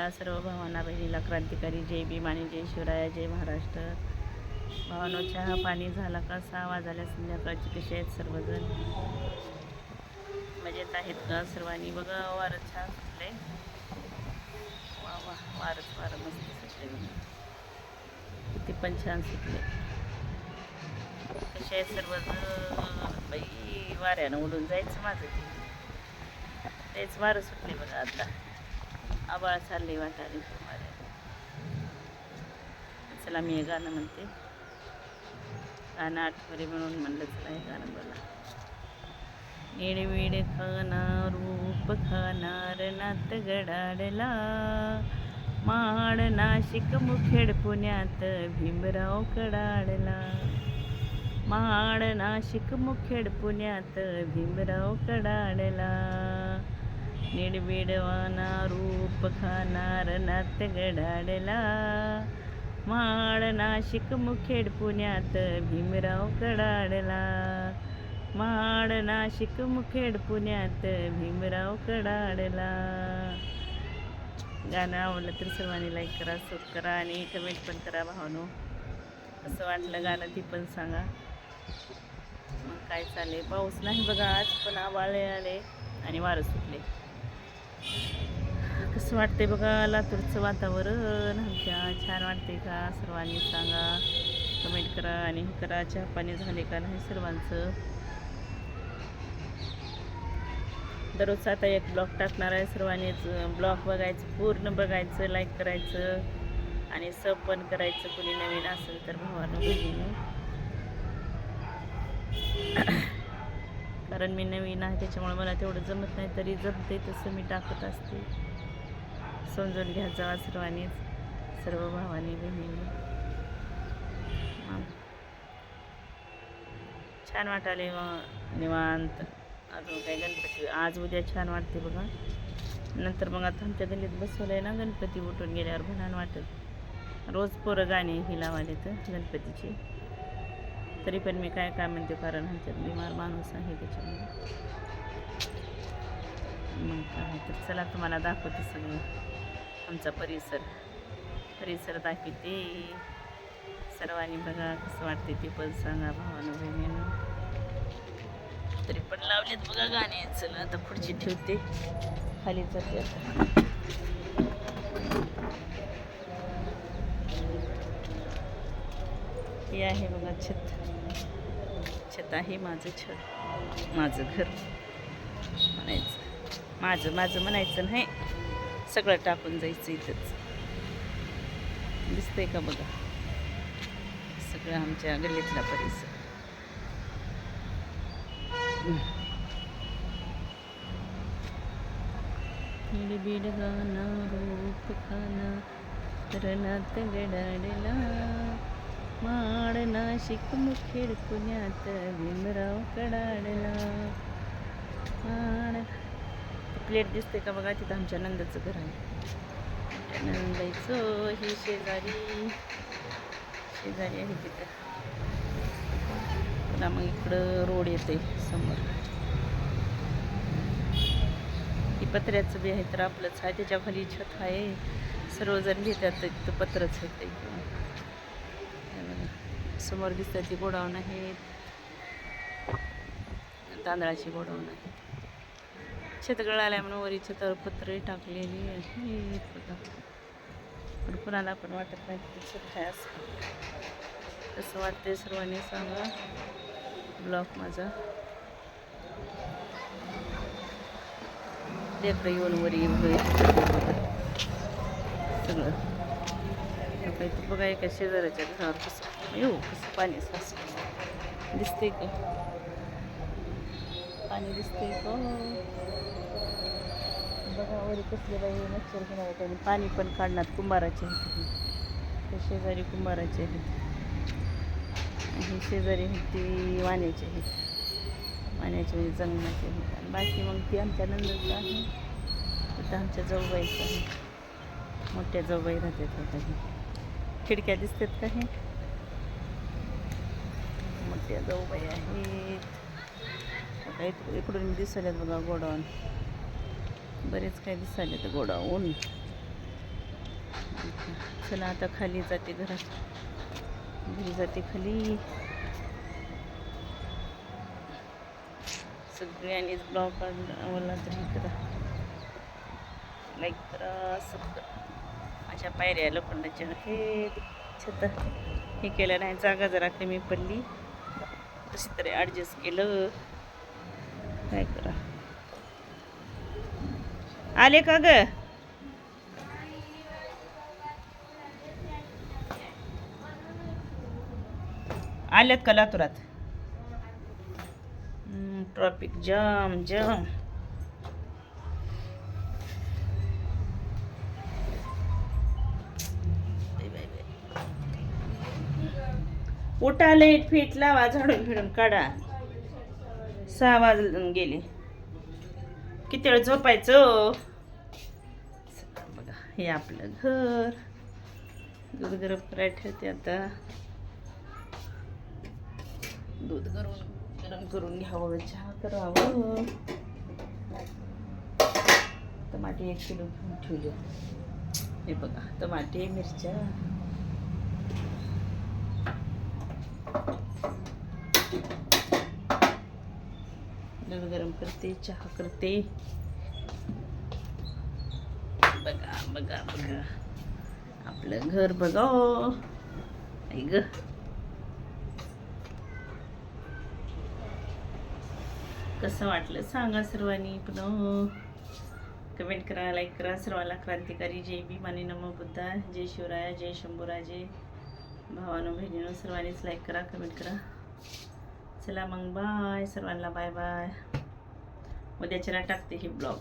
महिला सर्व भावांना बहिणीला क्रांतिकारी जय भीम आणि जय शिवराया जय महाराष्ट्र. भावानो चहा पाणी झाला का सहा वाजाल्या संध्याकाळची कशी आहेत सर्वजण? मजेत आहेत का सर्वांनी? बघा वारं छान सुटले वा वा वारच वारं मस्त सुटले बघा. ते पण छान सुटले कसे आहेत सर्वजण? बाई वाऱ्यानं उडून जायचं माझं. ते तेच वारं सुटले बघा आता. आबाळ चालले वाटाले वाऱ्यानं चला मी हे गाणं म्हणते. गाणं आठवरे म्हणून म्हणलं चला हे गाणं बोला. निडविड खाणार रूप खाणार नात गडाडला. माड नाशिक मुखेड पुण्यात भीमराव कडाडला. माड नाशिक मुखेड पुण्यात भीमराव कडाडला. निडबिडवाना रूप खाणार नात गडाडला माड नाशिक मुखेड पुण्यात भीमराव कडाडला माड नाशिक मुखेड पुण्यात भीमराव कडाडला गाणं आवडलं तर सर्वांनी लाईक करा सब करा आणि कमेंट पण करा भावनो असं वाटलं गाणं ती पण सांगा. मग काय चालले पाऊस नाही बघा आज पण आवाळे आले आणि वारं सुटले कसं वाटतंय बघा लातूरचं वातावरण. आमच्या छान वाटते का? सर्वांनी सांगा. कमेंट करा आणि हे करा. चहा पाणी झाले का नाही सर्वांचं? दररोज आता एक ब्लॉग टाकणार आहे सर्वांनीच. ब्लॉग बघायचं पूर्ण बघायचं लाईक करायचं आणि सब पण करायचं. कुणी नवीन असेल तर भावानं बहिणीनं कारण मी नवीन आहे त्याच्यामुळे मला तेवढं जमत नाही तरी जमते तसं मी टाकत असते. समजून घ्या जावा सर्वांनीच सर्व भावानी बहिणींनी. हां. छान वाटाले मग निवांत. अजून काय गणपती? आज उद्या छान वाटते बघा. नंतर मग आता आमच्या गल्लीत बसवलं आहे ना गणपती उठून गेल्यावर भणान वाटत. रोज पोरं गाणी ही लावाले तर गणपतीची. तरी पण मी काय काय म्हणते कारण आमच्यात बिमार माणूस आहे त्याच्यामुळे. मग काय तर चला तुम्हाला दाखवते सगळं. आमचा परिसर. परिसर दाखवते. सर्वांनी बघा कसं वाटते ते पण सांगा भावानं बहिणीनं. तरी पण लावलेत बघा गाणे. चला आता खुर्ची ठेवते. खाली जाते आता. हे आहे बघा छत. छत आहे माझं छत माझं घर. म्हणायचं. माझं माझं म्हणायचं नाही. सगळं टाकून जायचं इथंच. दिसतंय का बघा? सगळं आमच्या गल्लीतला परिसर. बीड गाणं रूप खाना तरणात गडाडला. माड नाशिक मुखेड पुण्यात भीमराव कडाडला माड प्लेट दिसते का बघा तिथं आमच्या नंदाचं घर आहे त्या ही शेजारी शेजारी आहे तिथं पुन्हा मग इकडं रोड येते समोर ही पत्र्याचं बी आहे तर आपलंच आहे त्याच्याखाली छत आहे सर्वजण घेतात तिथं पत्रच आहे ते समोर दिसतात ती गोडाऊन आहे. तांदळाची गोडाऊन आहे. शेतगळ आल्या म्हणून वरी छतावर पत्रे टाकलेली आहे पण कुणाला पण वाटत नाही की छत आहे असं कसं वाटतंय सर्वांनी सांगा. ब्लॉक माझा. लेकरं येऊन वरी येऊन सगळं. आता इथं बघा एका शेजाऱ्याच्या घरावर कसं येऊ कसं पाणी सास. दिसते का? पाणी दिसते का? बघा वरी कसले बाई मच्छर घेणार आणि पाणी पण काढणार कुंभाराचे आहेत ते शेजारी कुंभाराचे आहेत. हे शेजारी होती ती वाण्याची आहेत. वाण्याची म्हणजे जंगलाची आहेत. आणि बाकी मग ती आमच्या नंदचं आहे. तिथं आमच्या जाऊबाईचं आहे. मोठ्या जाऊबाई राहतात त्या खिडक्या दिसतात का हे? मोठ्या जाऊबाई आहेत. काही इकडून दिसायल्यात बघा गोडाऊन. बरेच काय दिसायले तर गोडाऊन. चला आता खाली जाते घरात. घरी जाते खाली. सगळ्यांनीच ब्लॉग काढला तरी करा. लाईक करा सबस्क्राईब करा माझ्या पायऱ्या लोखंडाच्या हे छत. हे केलं नाही जागा जरा कमी पडली. कशी तरी ॲडजस्ट केलं. काय करा? आले का ग? आल्यात का लातुरात? ट्रॉफिक जाम जाम उठा लेट फिट लावा झाडून फिरून काढा. सहा वाजून गेले. किती वेळ झोपायचं? बघा हे आपलं घर. दूध गरम करायला ठेवते आता. दूध गरम गरम करून घ्यावं चहा करावं. टमाटे एक किलो घेऊन ठेवले. हे बघा टमाटे मिरच्या. दूध गरम करते चहा करते. बघा बघा बघा. आपलं घर बघा. आई ग. कसं वाटलं सांगा सर्वांनी पुन्हा. कमेंट करा लाईक करा. सर्वांना क्रांतिकारी जय बी माने नमो बुद्धा. जय शिवराया जय शंभूराजे. भावानो बहिणीनो सर्वांनीच लाईक करा कमेंट करा. चला मग बाय सर्वांना बाय बाय उद्याच्याला टाकते ही ब्लॉग